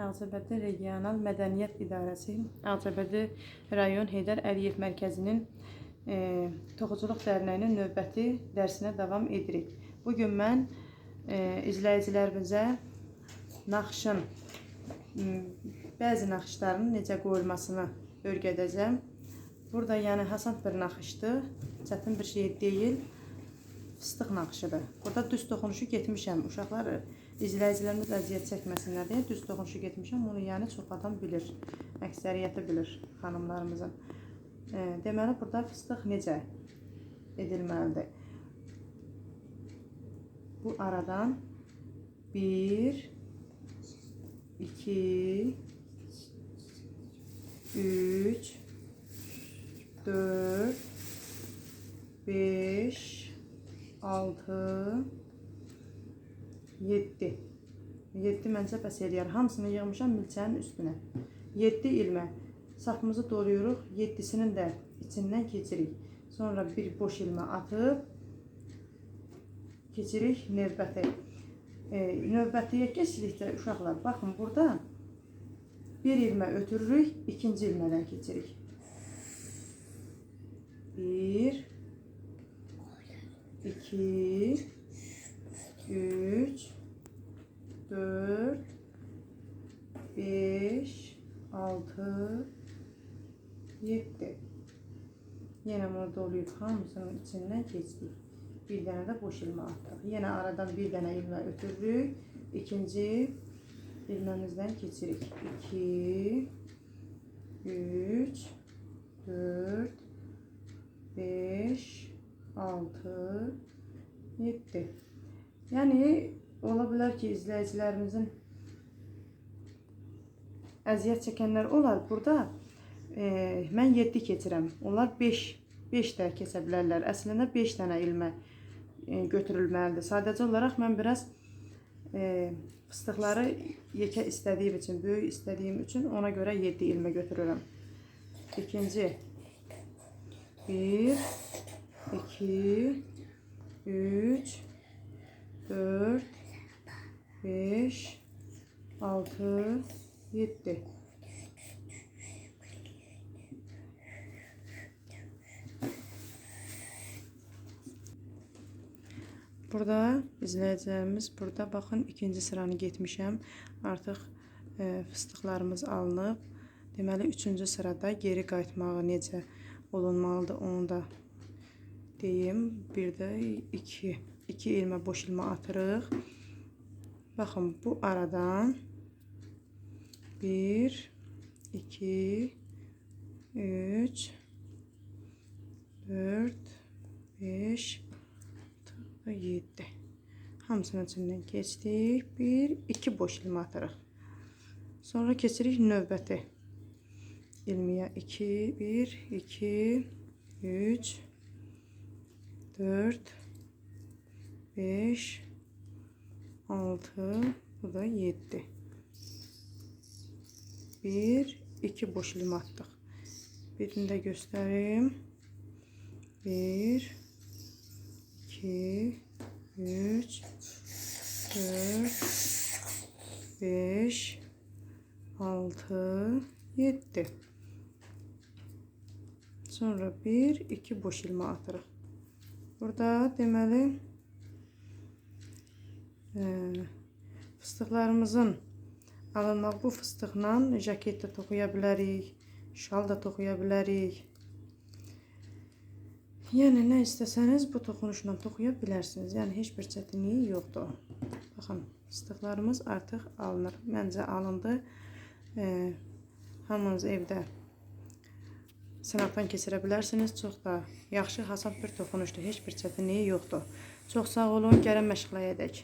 Ağcabədi Regional Mədəniyyət İdarəsi, Ağcabədi Rayon Heydər Əliyev Mərkəzinin e, Toxuculuq Dərnəyinin növbəti dərsinə davam edirik. Bu gün mən e, izləyicilərimizə naxışın bəzi naxışların necə qoyulmasını öyrədəcəm. Burada yəni hasant bir naxışdır, çətin bir şey deyil. Fıstıq naxışıdır. Burada düz toxunuşu getmişəm. Uşaqlar izləyicilərimiz əziyyət çəkməsinlər deyə düz toxunuşu getmişəm. Bunu yəni çox adam bilir. Əksəriyyəti bilir xanımlarımızın. E, deməli burada fıstıq necə edilməlidir? Bu aradan 1 2 3 4 5 6 7 7 məncə bəs eləyər. Hamısını yığmışam milçənin üstünə. 7 ilmə sapımızı doluyuruq. 7-sinin də içindən keçirik. Sonra bir boş ilmə atıb keçirik növbəti. E, növbətiyə keçirikdə uşaqlar baxın burada bir ilmə ötürürük, ikinci ilmədən keçirik. 1 2 3 4 5 6 7 Yenə bunu doluyub hamısının içindən keçdik. Bir dənə də boş ilmə atdıq. Yenə aradan bir dənə ilmə ötürürük. İkinci ilməmizdən keçirik. 2 3 4 5 6 7 Yəni ola bilər ki, izləyicilərimizin əziyyət çəkənlər olar. Burada e, mən 7 keçirəm. Onlar 5 5 də keçə bilərlər. Əslində 5 dənə ilmə e, götürülməlidir. Sadəcə olaraq mən biraz e, fıstıqları yekə istədiyim üçün, böyük istədiyim üçün ona görə 7 ilmə götürürəm. İkinci 1 2 3 4 5 6 7 Burada izləyicilərimiz burada baxın ikinci sıranı getmişəm. Artıq e, fıstıqlarımız alınıb. Deməli üçüncü sırada geri qayıtmağı necə olunmalıdır onu da deyim. Bir də 2 2 ilmə boş ilmə atırıq. Baxın bu aradan 1 2 3 4 5 6 7 Hamısının içindən keçdik. 1 2 boş ilmə atırıq. Sonra keçirik növbəti ilmiyə 2 1 2 3 4 5 6 bu da 7 1 2 boş ilmə atdıq. Birini də göstərim. 1 2 3 4 5 6 7 Sonra 1 2 boş ilmə atırıq. Burada deməli e, fıstıqlarımızın alınmaq bu fıstıqla jaket də toxuya bilərik, şal da toxuya bilərik. Yəni nə bu toxunuşla toxuya bilərsiniz. Yəni heç bir çətinliyi yoxdur. Baxın, fıstıqlarımız artıq alınır. Məncə alındı. E, hamınız evdə sınaqdan keçirə bilərsiniz. Çox da yaxşı, hasad bir toxunuşdur. Heç bir çətinliyi yoxdur. Çox sağ olun. Gəlin məşğələyə edək.